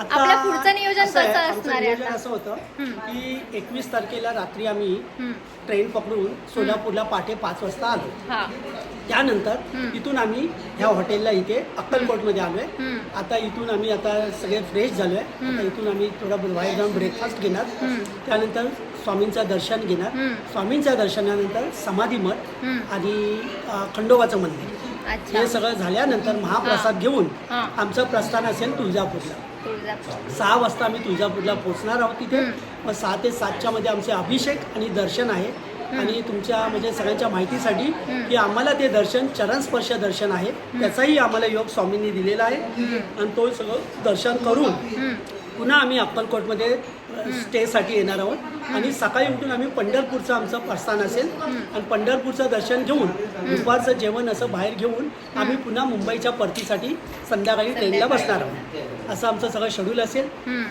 आता आपलं पुढचं नियोजन असं आहे, कसं आमचं असणार आहे नियोजन आता? असं होतं हम्म. की एकवीस तारखेला रात्री आम्ही हम्म. ट्रेन पकडून सोलापूरला पहाटे पाच वाजता आलो हा त्यानंतर हम्म. इथून आम्ही ह्या हॉटेलला इथे अक्कलकोटमध्ये आलोय हम्म. आता इथून आम्ही आता सगळे फ्रेश झालोय आता. इथून आम्ही थोडा बाहेर जाऊन ब्रेकफास्ट घेणार हम्म. त्यानंतर स्वामींचं दर्शन घेणार हम्म. स्वामींच्या दर्शनानंतर समाधी मठ हम्म. आणि अ, खंडोबाचं मंदिर अच्छा हे सगळं झाल्यानंतर महाप्रसाद घेऊन हा. आमचं प्रस्थान असेल तुळजापूरला तुळजापूर सहा वाजता आम्ही तुळजापूरला पोहोचणार आहोत तिथे. मग सहा ते सातच्या मध्ये आमचे अभिषेक आणि दर्शन आहे. आणि तुमच्या म्हणजे सगळ्यांच्या माहितीसाठी. की आम्हाला ते दर्शन चरणस्पर्श दर्शन आहे. त्याचाही आम्हाला योग स्वामींनी दिलेला आहे. आणि तो सगळं दर्शन करून. पुन्हा आम्ही अक्कलकोटमध्ये स्टेसाठी येणार आहोत. आणि सकाळी उठून आम्ही पंढरपूरचं आमचं प्रस्थान असेल. आणि पंढरपूरचं दर्शन घेऊन दुपारचं जेवण असं बाहेर घेऊन आम्ही पुन्हा मुंबईच्या परतीसाठी संध्याकाळी ट्रेनला बसणार आहोत. असं आमचं सगळं शेड्यूल असेल.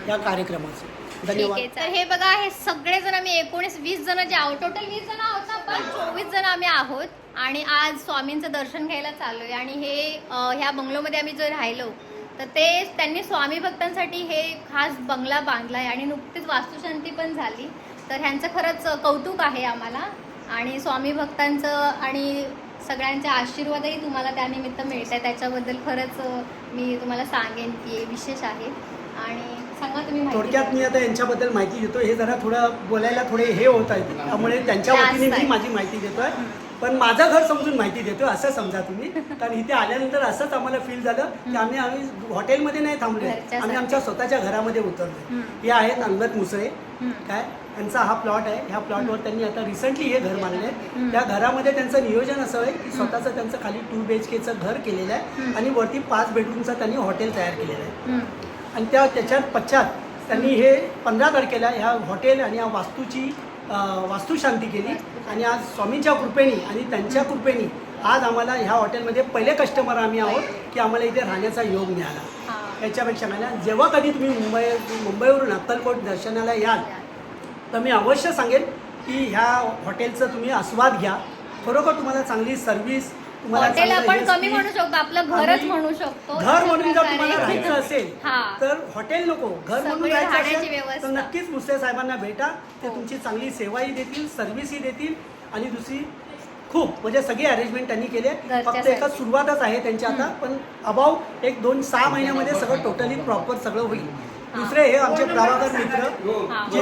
या कार्यक्रमाचं. धन्यवाद आहे तर हे बघा हे सगळे जण आम्ही एकोणीस वीस जण जे आहोत टोटल वीस जण आहोत ना पण चोवीस जण आम्ही आहोत. आणि आज स्वामींचं दर्शन घ्यायला चाललोय. आणि हे ह्या बंगलोमध्ये आम्ही जर राहिलो तर ते त्यांनी स्वामी भक्तांसाठी हे खास बंगला बांधलाय आणि नुकतीच वास्तुशांती पण झाली. तर ह्यांचं खरंच कौतुक आहे आम्हाला. आणि स्वामी भक्तांचं आणि सगळ्यांचे आशीर्वादही तुम्हाला त्यानिमित्त मिळत आहे त्याच्याबद्दल खरंच मी तुम्हाला सांगेन की विशेष आहे. आणि सांगा तुम्ही थोडक्यात मी आता यांच्याबद्दल माहिती देतो हे जरा थोडं बोलायला थोडे हे होत आहेत. त्यामुळे त्यांच्या वतीने आहे. मी माझी माहिती देतोय. पण माझं घर समजून माहिती देतो असं समजा तुम्ही. कारण इथे आल्यानंतर असंच आम्हाला फील झालं की आम्ही आम्ही हॉटेलमध्ये नाही थांबले. आम्ही आमच्या स्वतःच्या घरामध्ये उतरलो. हे आहेत अंगद मुसळे. काय? त्यांचा हा प्लॉट आहे. ह्या प्लॉटवर त्यांनी आता रिसेंटली हे घर बांधले त्या घरामध्ये त्यांचं नियोजन असं आहे की स्वतःचं त्यांचं खाली टू बी एच केचं घर केलेलं आहे आणि वरती पाच बेडरूमचं त्यांनी हॉटेल तयार केलेलं आहे. आणि त्या त्याच्यात पश्चात त्यांनी हे पंधरा तारखेला ह्या हॉटेल आणि या वास्तूची वास्तुशांती केली आणि आज स्वामींच्या कृपेने आणि त्यांच्या कृपेने आज आम्हाला ह्या हॉटेलमध्ये पहिले कस्टमर आम्ही आहोत की आम्हाला इथे राहण्याचा योग मिळाला. याच्यापेक्षा मला जेव्हा कधी तुम्ही मुंबई मुंबईवरून अक्कलकोट दर्शनाला याल तर मी अवश्य सांगेन की ह्या हॉटेलचं तुम्ही आस्वाद घ्या खरोखर तुम्हाला चांगली सर्व्हिस हॉटेल आपण हे कमी म्हणू शकतो आपलं घरच म्हणू शकतो घर म्हणून जर. तुम्हाला राहायचं असेल हा. तर हॉटेल नको. घर म्हणून राहायचं असेल. तर नक्कीच मुसळे साहेबांना भेटा ते हो. तुमची चांगली सेवाही देतील सर्व्हिसही देतील. आणि दुसरी खूप म्हणजे सगळी अरेंजमेंट त्यांनी केली आहे. फक्त घरच्यासाठी. एका सुरुवातच आहे त्यांची आता पण अबाव एक दोन सहा महिन्यामध्ये सगळं टोटली प्रॉपर सगळं होईल. दुसरे हे आमचे प्रभाकर मित्र हा. जे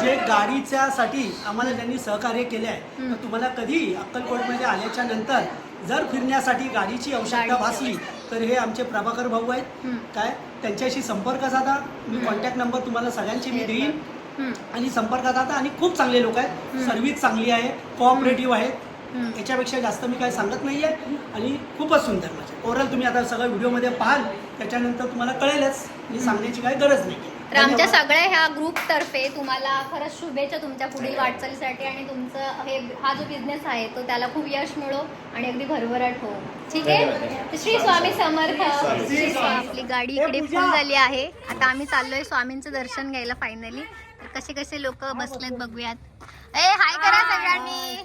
जे गाडीच्यासाठी आम्हाला त्यांनी सहकार्य केले आहे तर तुम्हाला कधी अक्कलकोटमध्ये आल्याच्यानंतर जर फिरण्यासाठी गाडीची आवश्यकता भासली तर हे आमचे प्रभाकर भाऊ आहेत. काय? त्यांच्याशी संपर्क साधा. मी कॉन्टॅक्ट नंबर तुम्हाला सगळ्यांची मी देईन. आणि संपर्कात आता आणि खूप चांगले लोक आहेत. सर्व्हिस चांगली आहे. कोऑपरेटिव्ह आहेत. याच्यापेक्षा जास्त मी काय सांगत नाही आहे आणि खूपच सुंदर म्हणजे ओव्हरऑल तुम्ही आता सगळं व्हिडिओमध्ये पाहाल. त्याच्यानंतर तुम्हाला कळेलच. मी सांगण्याची काही गरज नाही तर आमच्या सगळ्या ह्या ग्रुप तर्फे तुम्हाला खरंच शुभेच्छा तुमच्या पुढील वाटचालीसाठी आणि तुमचं हे हा जो बिझनेस आहे तो त्याला खूप यश मिळो आणि अगदी भरभराट हो. ठीक आहे? श्री स्वामी समर्थ श्री स्वामी. आपली गाडी इकडे फुल झाली आहे. आता आम्ही चाललोय स्वामींचं दर्शन घ्यायला फायनली तर कसे कसे लोक बसलेत बघूयात. ए हाय करा सगळ्यांनी.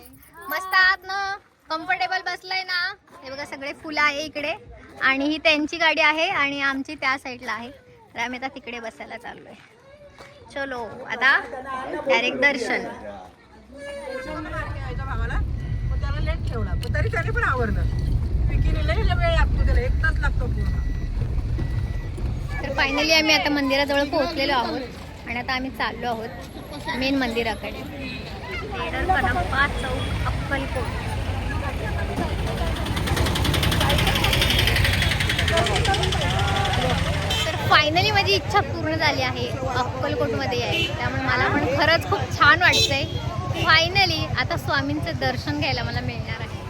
मस्त आहात ना? कम्फर्टेबल बसलाय ना? हे बघा सगळे फुलं आहे इकडे. आणि ही त्यांची गाडी आहे आणि आमची त्या साईडला आहे. तर आम्ही आता तिकडे बसायला चाललो आहे चलो आता डायरेक्ट दर्शन. भावाला त्याला लेट ठेवला पण तरी त्याने पण आवडलं विकीने वेळ लागतो त्याला एक तास लागतो पूर्ण तर फायनली आम्ही आता मंदिराजवळ पोहोचलेलो आहोत आणि आता आम्ही चाललो आहोत मेन मंदिराकडे. तेरड कनप्पा चौक अक्कलकोट तर फायनली माझी इच्छा पूर्ण झाली आहे. अक्कलकोटमध्ये आहे. त्यामुळे मला पण खरंच खूप छान वाटतंय. फायनली आता स्वामींचं दर्शन घ्यायला मला मिळणार आहे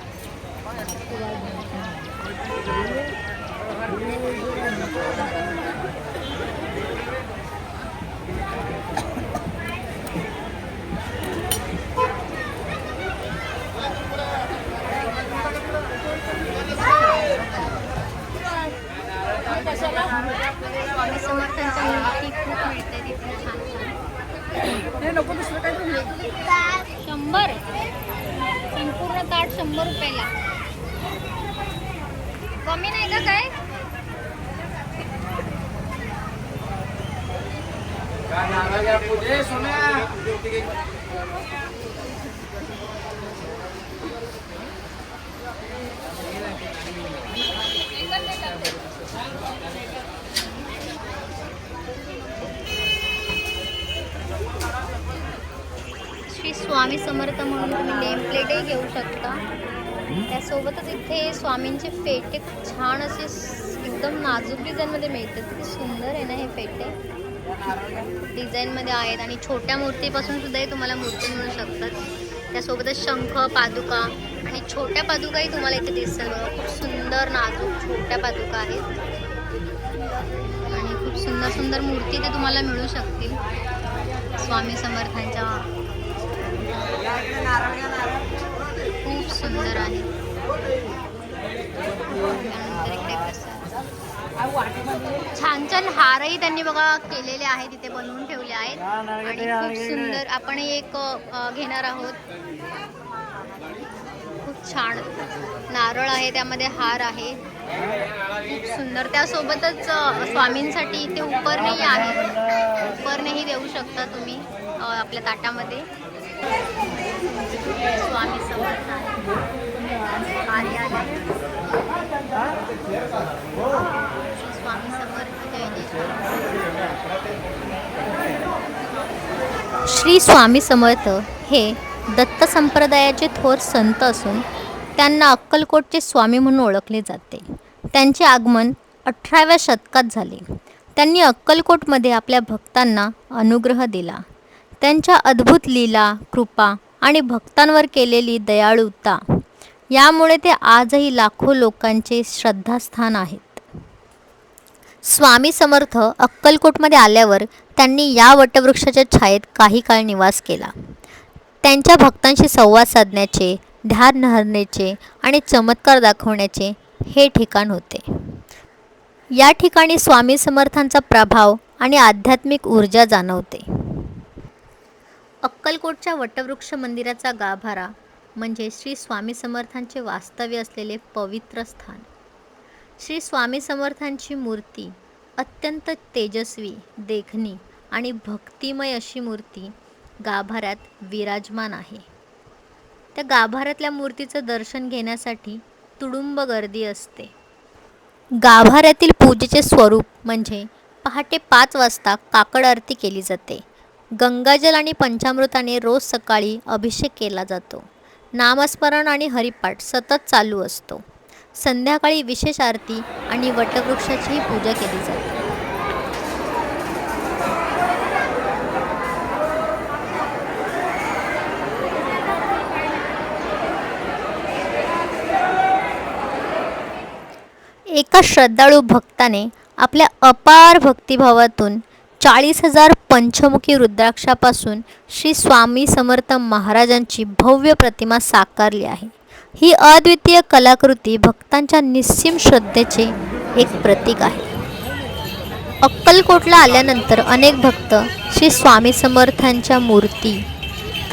स्वामी समर्थांच्या मूर्ती खूप मिळते तिथे छान छान हे नको दुसरं पण घे. शंभर. संपूर्ण ताट शंभर रुपयाला. कमी नाही का काय श्री स्वामी समर्थ म्हणून तुम्ही नेम प्लेटही घेऊ शकता. त्यासोबतच इथे स्वामींचे फेटे खूप छान असे एकदम नाजूक डिझाईनमध्ये मिळतात. किती सुंदर आहे ना हे फेटे डिझाईनमध्ये आहेत आणि छोट्या मूर्तीपासून सुद्धाही तुम्हाला मूर्ती मिळू शकतात. त्यासोबतच शंख पादुका आणि छोट्या पादुकाही तुम्हाला इथे दिसतात बघा. खूप सुंदर नाजूक छोट्या पादुका आहेत. आणि खूप सुंदर सुंदर मूर्ती इथे तुम्हाला मिळू शकतील. स्वामी समर्थांच्या खूप सुंदर आहे. छान छान हारही त्यांनी बघा केलेले आहेत इथे बनवून ठेवले आहेत. आणि खूप सुंदर आपण एक घेणार आहोत. खूप छान नारळ आहे त्यामध्ये हार आहे. खूप सुंदर. त्यासोबतच स्वामींसाठी इथे उपरणेही आहे उपरणेही देऊ शकता तुम्ही आपल्या ताटामध्ये. स्वामी समर्थ स्वामी समर्थ जय श्री स्वामी समर्थ हे दत्त संप्रदायाचे थोर संत असून त्यांना अक्कलकोटचे स्वामी म्हणून ओळखले जाते. त्यांचे आगमन अठराव्या शतकात झाले. त्यांनी अक्कलकोटमध्ये आपल्या भक्तांना अनुग्रह दिला. त्यांच्या अद्भुत लीला कृपा आणि भक्तांवर केलेली दयाळुता. यामुळे ते आजही लाखो लोकांचे श्रद्धास्थान आहेत. स्वामी समर्थ अक्कलकोटमध्ये आल्यावर त्यांनी या वटवृक्षाच्या छायेत काही काळ निवास केला. त्यांच्या भक्तांशी संवाद साधण्याचे ध्यान हरण्याचे आणि चमत्कार दाखवण्याचे हे ठिकाण होते. या ठिकाणी स्वामी समर्थांचा प्रभाव आणि आध्यात्मिक ऊर्जा जाणवते. अक्कलकोटच्या वटवृक्ष मंदिराचा गाभारा म्हणजे श्री स्वामी समर्थांचे वास्तव्य असलेले पवित्र स्थान. श्री स्वामी समर्थांची मूर्ती अत्यंत तेजस्वी देखणी आणि भक्तिमय अशी मूर्ती गाभाऱ्यात विराजमान आहे. त्या गाभाऱ्यातल्या मूर्तीचं दर्शन घेण्यासाठी तुडुंब गर्दी असते. गाभाऱ्यातील पूजेचे स्वरूप म्हणजे पहाटे पाच वाजता काकड आरती केली जाते. गंगाजल आणि पंचामृताने रोज सकाळी अभिषेक केला जातो. नामस्मरण आणि हरिपाठ सतत चालू असतो. संध्याकाळी विशेष आरती आणि वटवृक्षाचीही पूजा केली जाते. एका श्रद्धाळू भक्ताने आपल्या अपार भक्तिभावातून चाळीस हजार पंचमुखी रुद्राक्षापासून श्री स्वामी समर्थ महाराजांची भव्य प्रतिमा साकारली आहे. ही अद्वितीय कलाकृती भक्तांच्या निस्सीम श्रद्धेचे एक प्रतीक आहे. अक्कलकोटला आल्यानंतर अनेक भक्त श्री स्वामी समर्थांच्या मूर्ती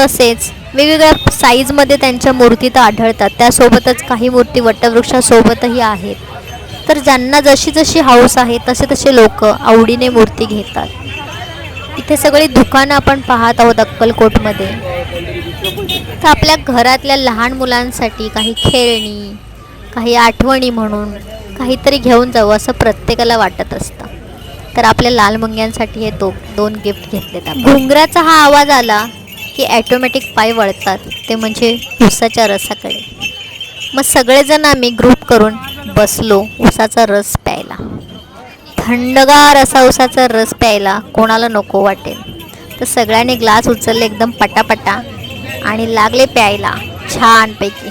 तसेच वेगवेगळ्या साईजमध्ये त्यांच्या मूर्ती तर आढळतात. त्यासोबतच काही मूर्ती वटवृक्षासोबतही आहेत. तर ज्यांना जशी जशी हाऊस आहे तसे तसे लोक आवडीने मूर्ती घेतात. इथे सगळी दुकानं आपण पाहत आहोत अक्कलकोटमध्ये. तर आपल्या घरातल्या लहान मुलांसाठी काही खेळणी काही आठवणी म्हणून काहीतरी घेऊन जावं असं प्रत्येकाला वाटत असतं. तर आपल्या लाल मुंग्यांसाठी हे दो दोन गिफ्ट घेतलेत घुंगराचा हा आवाज आला की ॲटोमॅटिक पाय वळतात. ते म्हणजे उसाच्या रसाकडे. मग सगळेजण आम्ही ग्रुप करून बसलो उसाचा रस प्यायला. थंडगार असा उसाचा रस प्यायला कोणाला नको वाटेल. तर सगळ्यांनी ग्लास उचलले एकदम पटापटा आणि लागले प्यायला छानपैकी.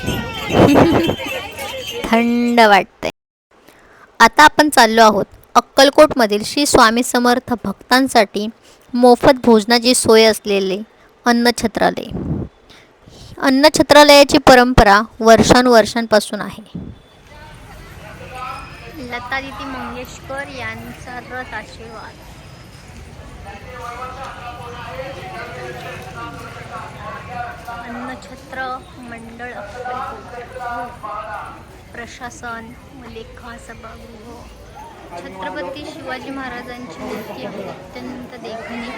थंड वाटतंय. आता आपण चाललो आहोत अक्कलकोटमधील श्री स्वामी समर्थ भक्तांसाठी मोफत भोजनाची सोय असलेले अन्नछत्रालय. अन्नछत्रालयाची परंपरा वर्षानुवर्षांपासून आहे. लतादिती मंगेशकर यांचा रथ आशीर्वाद. अन्नछत्र मंडळ प्रशासन व लेखा सभागृह. छत्रपती शिवाजी महाराजांची मूर्ती आहे अत्यंत देखणी.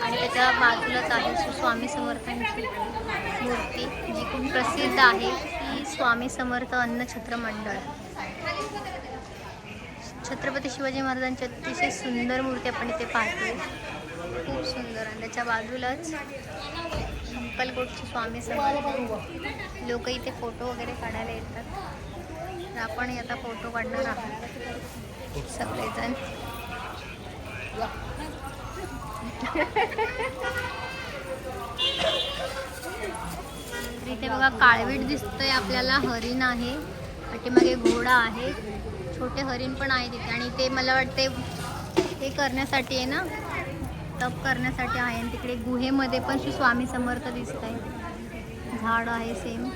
आणि त्याच्या बाजूलाच आहे सुस्वामी स्वामी समर्थांची मूर्ती जी खूप प्रसिद्ध आहे ती स्वामी समर्थ अन्नछत्र मंडळ. छत्रपती शिवाजी महाराजांची अतिशय सुंदर मूर्ती आपण इथे पाहतो खूप सुंदर आणि त्याच्या बाजूलाच अक्कलकोटचे स्वामी समर्थ. लोक इथे फोटो वगैरे काढायला येतात. तर आपण आता फोटो काढणार आहोत. सगळेजण. तर इथे बघा काळवीट दिसतंय आपल्याला. हरिण आहे. पाठीमागे घोडा आहे. छोटे हरिण पण आहे तिथे आणि ते मला वाटते हे करण्यासाठी आहे ना? तप करण्यासाठी आहे आणि तिकडे गुहेमध्ये पण श्री स्वामी समर्थ दिसत आहे झाड आहे सेम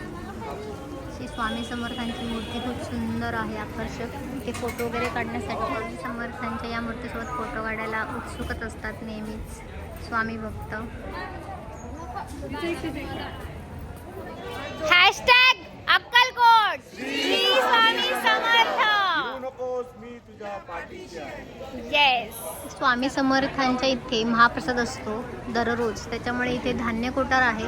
श्री स्वामी समर्थांची मूर्ती खूप सुंदर आहे आकर्षक. ते फोटो वगैरे काढण्यासाठी स्वामी समर्थांच्या या मूर्तीसोबत फोटो काढायला उत्सुकच असतात नेहमीच. स्वामी भक्त. हॅशटॅग अक्कलकोट श्री स्वामी समर्थ नकोस मी तुझ्या पाठीशी आहे येस स्वामी समर्थांच्या इथे महाप्रसाद असतो दररोज. त्याच्यामुळे इथे धान्य कोठार आहे.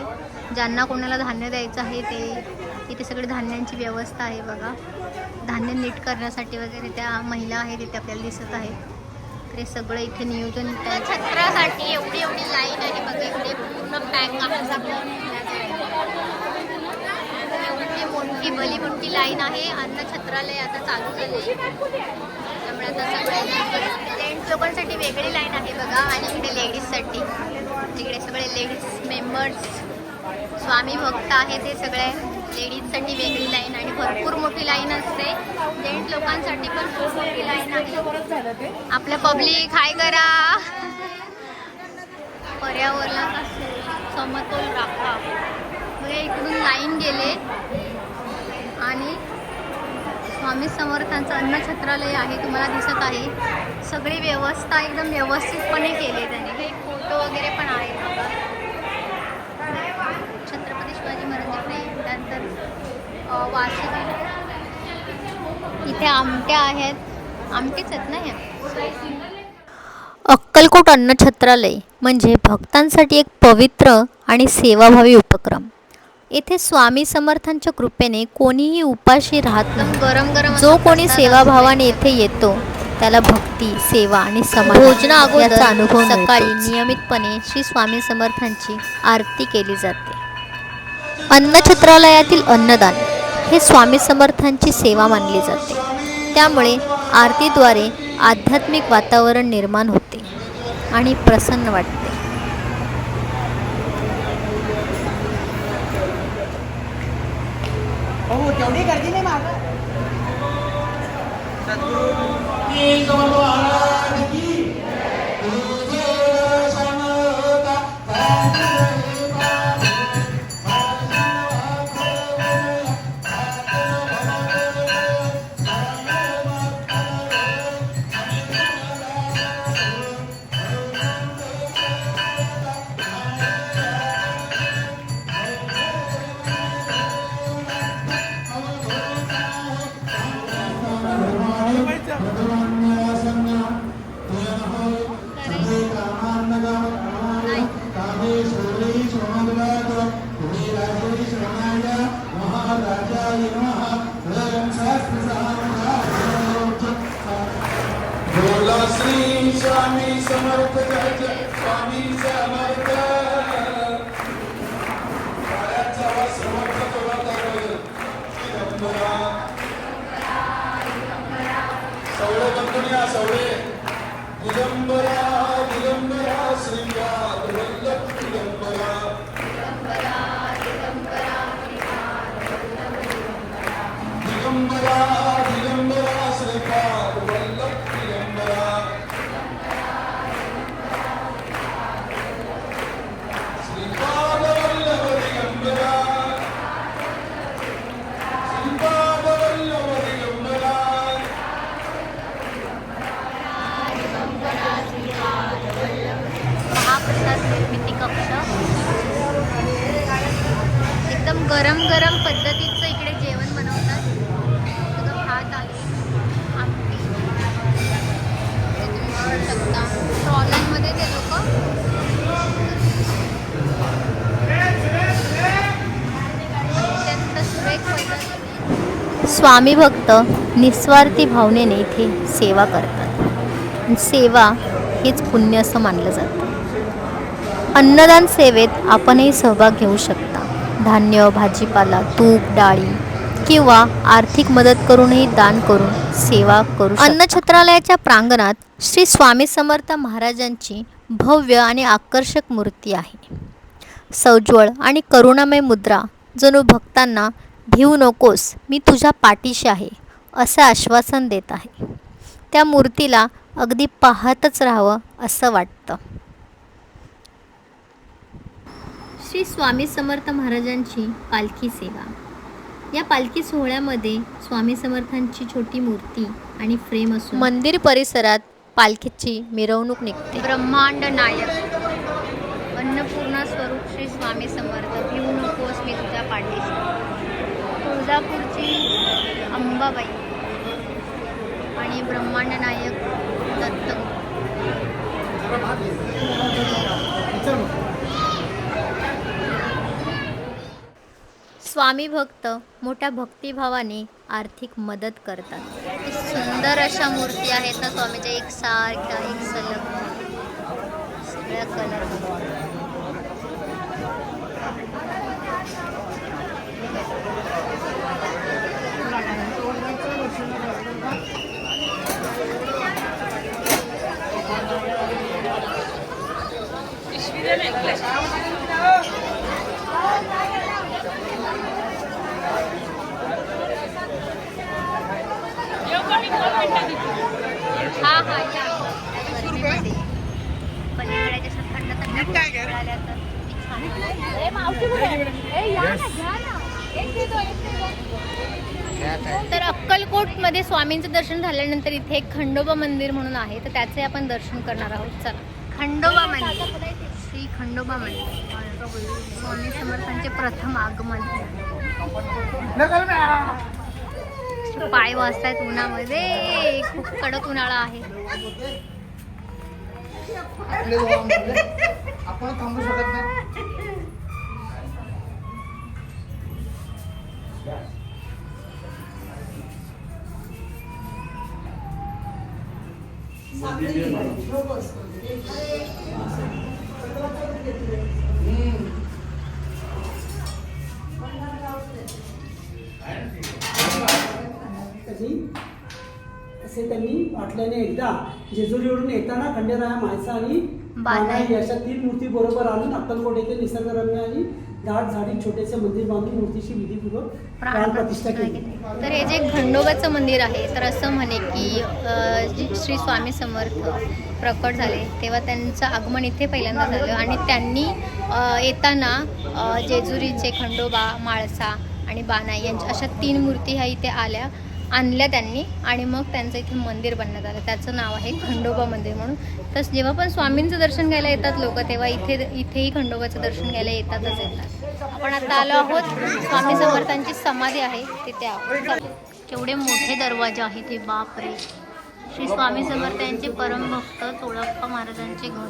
ज्यांना कोणाला धान्य द्यायचं आहे ते इथे सगळी धान्यांची व्यवस्था आहे बघा. धान्य नीट करण्यासाठी वगैरे त्या महिला आहेत इथे आपल्याला दिसत आहेत. तर हे सगळं इथे नियोजन छत्रासाठी एवढी एवढी लाईन आहे बघा इकडे पूर्ण पॅक आहे. एवढी मोठी भली मोठी लाईन आहे. अन्न छत्रालय आता चालू झाले त्यामुळे आता सगळे जेंट्स लोकांसाठी वेगळी लाईन आहे बघा आणि इकडे लेडीजसाठी तिकडे सगळे लेडीज मेंबर्स स्वामी भक्त आहे ते सगळे. लेडीजसाठी वेगळी लाईन आणि भरपूर मोठी लाईन असते. जेंट लोकांसाठी पण खूप मोठी लाईन आहे. आपलं पब्लिक हाय करा. पर्यावरणाचा समतोल राखा. म्हणजे इकडून लाईन गेले. आणि स्वामी समर्थांचं अन्नछत्रालय आहे तुम्हाला दिसत आहे. सगळी व्यवस्था एकदम व्यवस्थितपणे केली त्यांनी. काही फोटो वगैरे पण आहे. छत्रपती शिवाजी महाराजांचे त्यानंतर वाशी इथे आमट्या आहेत. आमटेच आहेत ना ह्या अक्कलकोट अन्नछत्रालय म्हणजे भक्तांसाठी एक पवित्र आणि सेवाभावी उपक्रम. येथे स्वामी समर्थांच्या कृपेने कोणीही उपाशी राहत नाही. गरम गरम जो कोणी सेवाभावाने येथे येतो त्याला भक्ती सेवा आणि समाधान भोजना अगोदर अनुभव सकाळी नियमितपणे श्री स्वामी समर्थांची आरती केली जाते. अन्नछत्रालयातील अन्नदान हे स्वामी समर्थांची सेवा मानली जाते. त्यामुळे आरतीद्वारे आध्यात्मिक वातावरण निर्माण होते आणि प्रसन्न वाटते. हो तेवढी गर्दी नाही मागं श्री स्वामी समर्थ जय स्वामी भक्त निस्वार्थी भावनेने इथे सेवा करतात. सेवा हेच पुण्य असं मानलं जातं. अन्नदान सेवेत आपणही सहभाग घेऊ शकता. धान्य भाजीपाला तूप डाळी किंवा आर्थिक मदत करूनही दान करून सेवा करू अन्नछत्रालयाच्या प्रांगणात श्री स्वामी समर्थ महाराजांची भव्य आणि आकर्षक मूर्ती आहे. सौज्वळ आणि करुणामय मुद्रा जणू भक्तांना भिवू नकोस मी तुझ्या पाठीशी आहे असं आश्वासन देत आहे. त्या मूर्तीला अगदी पाहतच राहावं असं वाटतं. श्री स्वामी समर्थ महाराजांची पालखी सेवा. या पालखी सोहळ्यामध्ये स्वामी समर्थांची छोटी मूर्ती आणि फ्रेम असून मंदिर परिसरात पालखीची मिरवणूक निघते. ब्रह्मांड नायक अन्नपूर्णा स्वरूप श्री स्वामी समर्थ भिवू नकोस मी तुझ्या पाठीशी तुळजापूरची अंबाबाई आणि ब्रह्मांड नायक स्वामी भक्त मोठ्या भक्तिभावाने आर्थिक मदत करतात. सुंदर अशा मूर्ती आहेत ना स्वामीच्या एक सारख्या एक सलग. सगळ्या कलर हा हा या गरमीमध्ये पलीकडे जसं थंड थंड गोष्टी मिळाल्या तर किती छान. तर अक्कलकोटमध्ये स्वामींचं दर्शन झाल्यानंतर इथे एक खंडोबा मंदिर म्हणून आहे तर त्याचे आपण दर्शन करणार आहोत. चला. खंडोबा मंदिर. श्री खंडोबा मंदिर. स्वामी समर्थांचे प्रथम आगमन. पाय वाजतायत उन्हामध्ये. खूप कडक उन्हाळा आहे. आपण थांबू शकत नाही. असे त्यांनी वाटल्याने एकदा जेजुरीवरून येताना खंडेराया मायसा आणि बानाई अशा तीन मूर्ती बरोबर आणून अक्कलकोट येथे निसर्गरम्य आणि दाट झाडी छोटेसे मंदिर बांधून मूर्तीची विधीपूर्वक प्राण प्रतिष्ठा केली. तर हे जे खंडोबाचं मंदिर आहे तर असं म्हणे की श्री स्वामी समर्थ प्रकट झाले तेव्हा त्यांचं आगमन इथे पहिल्यांदा झालं आणि त्यांनी येताना जेजुरीचे खंडोबा माळसा आणि बानाई यांच्या अशा तीन मूर्ती ह्या इथे आल्या. आणल्या त्यांनी आणि मग त्यांचं इथे मंदिर बनण्यात आलं. त्याचं नाव आहे खंडोबा मंदिर म्हणून. तर जेव्हा पण स्वामींचं दर्शन घ्यायला येतात लोक तेव्हा इथे इथेही खंडोबाचं दर्शन घ्यायला येतातच येतात. आपण आता आलो आहोत स्वामी समर्थांची समाधी आहे तिथे आहोत केवढे मोठे दरवाजे आहेत हे बापरे. श्री स्वामी समर्थ यांचे परमभक्त चोळप्पा महाराजांचे घर.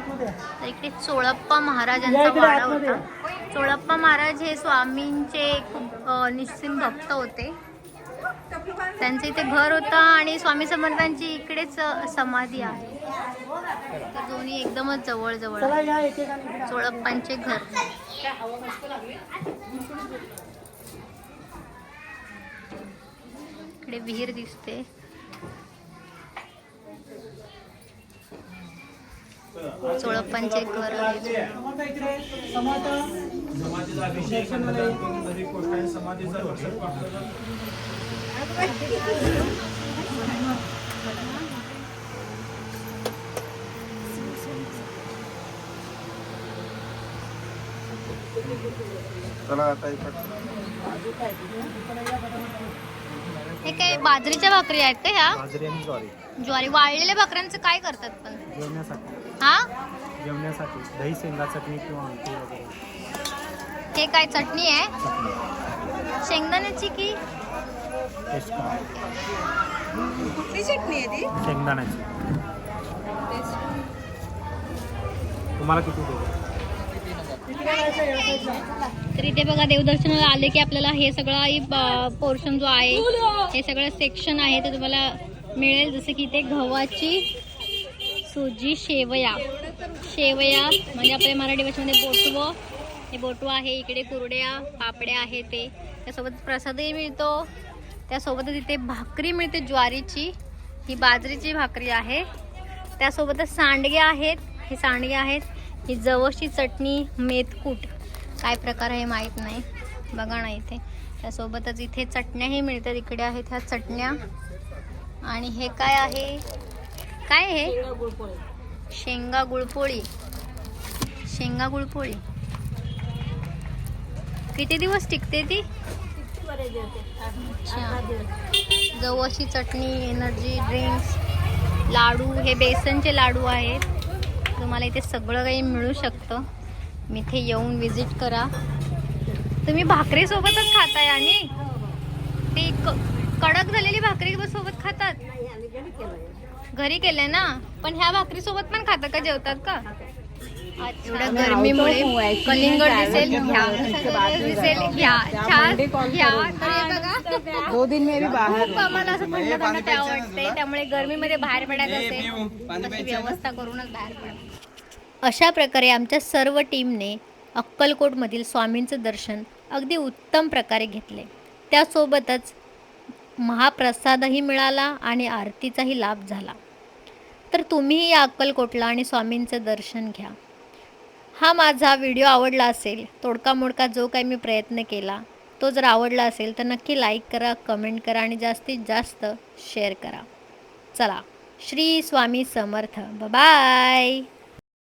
तर इकडे चोळप्पा महाराजांचा वाडा. होता. चोळप्पा महाराज हे स्वामींचे खूप निस्सिम भक्त होते. त्यांचं इथे घर होतं आणि स्वामी समर्थांची इकडेच समाधी आहे. तर दोन्ही एकदमच जवळ जवळ. चोळप्पांचे घर. इकडे विहीर दिसते चोळप्पांचे घर आहे समर्थ इकडे समर्थ दर्शनाला ये. चला आता इकडं. हे काय बाजरीच्या भाकरी आहेत का ह्या? ज्वारी. ज्वारी वाळलेल्या भाकऱ्यांचं काय करतात पण? हा? जेवण्यासाठी दही शेंगा चटणी किंवा आमटी वगैरे. हे काय चटणी आहे? चटणी. शेंगदाण्याची की? टेस्ट करा कुठली चटणी आहे ती? शेंगदाण्याची. तुम्हाला किती देऊ? तर इथे बघा देवदर्शनाला आले की आपल्याला हे सगळं पोर्शन जो आहे हे सगळं सेक्शन आहे ते तुम्हाला मिळेल. जसं की इथे गव्हाची सुजी शेवया. शेवया म्हणजे आपल्या मराठी भाषेमध्ये बोटवं. हे बोटवं आहे इकडे कुरड्या पापड्या आहे ते. त्यासोबत प्रसादही मिळतो. त्यासोबतच इथे भाकरी मिळते ज्वारीची. ही बाजरीची भाकरी आहे. त्यासोबतच सांडगे आहेत. हे सांडगे आहेत. ही जवळची चटणी मेथकूट. काय प्रकार आहे माहीत नाही. बघा ना इथे. त्यासोबतच इथे चटण्याही मिळतात. इकडे आहेत ह्या चटण्या. आणि हे काय आहे? काय हे शेंगा गुळपोळी. शेंगा गुळपोळी. किती दिवस टिकते ती? अच्छा. जवळची चटणी एनर्जी ड्रिंक्स लाडू. हे बेसनचे लाडू आहेत. तुम्हाला इथे सगळं काही मिळू शकतं. मी इथे येऊन विजिट करा. तुम्ही भाकरीसोबतच खाताय आणि ती क- कडक झालेली भाकरी सोबत खातात? घरी केले ना? पण ह्या भाकरी सोबत पण खातात का? जेवतात का? एवढ्या गरमीमुळे कलिंगड दिसेल. घ्या सगळं दिसेल. घ्या छान हे. दो दिन में भी बाहर खूप आम्हाला असं थंड थंड ते आवडते त्यामुळे गरमीमध्ये बाहेर पडायचं असेल तशी व्यवस्था करूनच बाहेर पडा. अशा प्रकारे आमच्या सर्व टीमने अक्कलकोटमधील स्वामींचं दर्शन अगदी उत्तम प्रकारे घेतले. त्यासोबतच महाप्रसादही मिळाला आणि आरतीचाही लाभ झाला. तर तुम्हीही या अक्कलकोटला आणि स्वामींचं दर्शन घ्या. हा माझा व्हिडिओ आवडला असेल तोडका मोडका जो काही मी प्रयत्न केला तो जर आवडला असेल तर नक्की लाईक करा कमेंट करा आणि जास्तीत जास्त शेअर करा. चला श्री स्वामी समर्थ. बाय